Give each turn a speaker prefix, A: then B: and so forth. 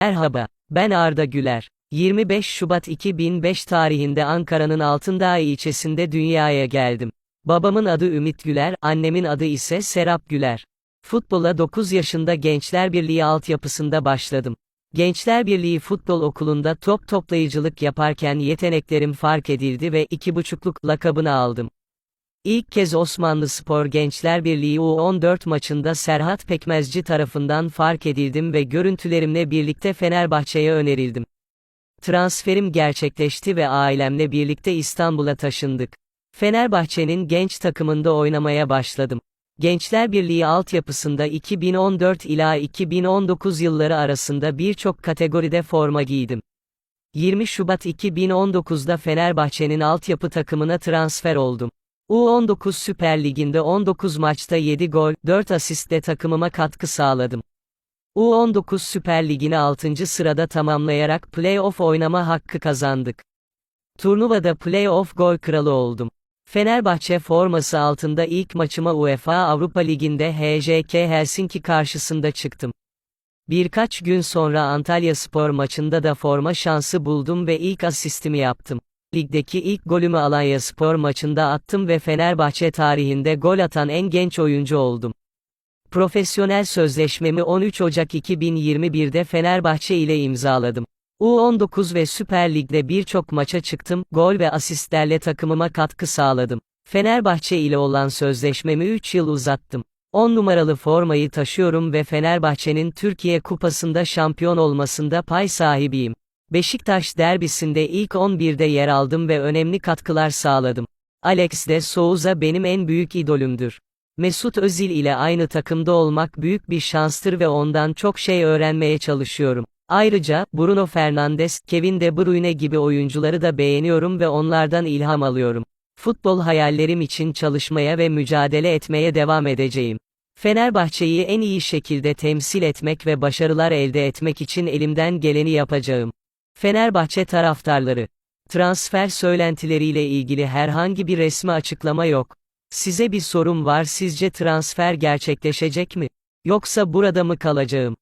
A: Merhaba, ben Arda Güler. 25 Şubat 2005 tarihinde Ankara'nın Altındağ ilçesinde dünyaya geldim. Babamın adı Ümit Güler, annemin adı ise Serap Güler. Futbola 9 yaşında Gençler Birliği altyapısında başladım. Gençler Birliği Futbol Okulu'nda top toplayıcılık yaparken yeteneklerim fark edildi ve iki buçukluk lakabını aldım. İlk kez Osmanlı Spor Gençler Birliği U14 maçında Serhat Pekmezci tarafından fark edildim ve görüntülerimle birlikte Fenerbahçe'ye önerildim. Transferim gerçekleşti ve ailemle birlikte İstanbul'a taşındık. Fenerbahçe'nin genç takımında oynamaya başladım. Gençler Birliği altyapısında 2014 ila 2019 yılları arasında birçok kategoride forma giydim. 20 Şubat 2019'da Fenerbahçe'nin altyapı takımına transfer oldum. U19 Süper Ligi'nde 19 maçta 7 gol, 4 asistle takımıma katkı sağladım. U19 Süper Ligi'ni 6. sırada tamamlayarak play-off oynama hakkı kazandık. Turnuvada play-off gol kralı oldum. Fenerbahçe forması altında ilk maçıma UEFA Avrupa Ligi'nde HJK Helsinki karşısında çıktım. Birkaç gün sonra Antalya Spor maçında da forma şansı buldum ve ilk asistimi yaptım. Ligdeki ilk golümü Alanya Spor maçında attım ve Fenerbahçe tarihinde gol atan en genç oyuncu oldum. Profesyonel sözleşmemi 13 Ocak 2021'de Fenerbahçe ile imzaladım. U19 ve Süper Lig'de birçok maça çıktım, gol ve asistlerle takımıma katkı sağladım. Fenerbahçe ile olan sözleşmemi 3 yıl uzattım. 10 numaralı formayı taşıyorum ve Fenerbahçe'nin Türkiye Kupası'nda şampiyon olmasında pay sahibiyim. Beşiktaş derbisinde ilk 11'de yer aldım ve önemli katkılar sağladım. Alex de Souza benim en büyük idolümdür. Mesut Özil ile aynı takımda olmak büyük bir şanstır ve ondan çok şey öğrenmeye çalışıyorum. Ayrıca, Bruno Fernandes, Kevin De Bruyne gibi oyuncuları da beğeniyorum ve onlardan ilham alıyorum. Futbol hayallerim için çalışmaya ve mücadele etmeye devam edeceğim. Fenerbahçe'yi en iyi şekilde temsil etmek ve başarılar elde etmek için elimden geleni yapacağım. Fenerbahçe taraftarları. Transfer söylentileriyle ilgili herhangi bir resmi açıklama yok. Size bir sorum var sizce transfer gerçekleşecek mi? Yoksa burada mı kalacağım?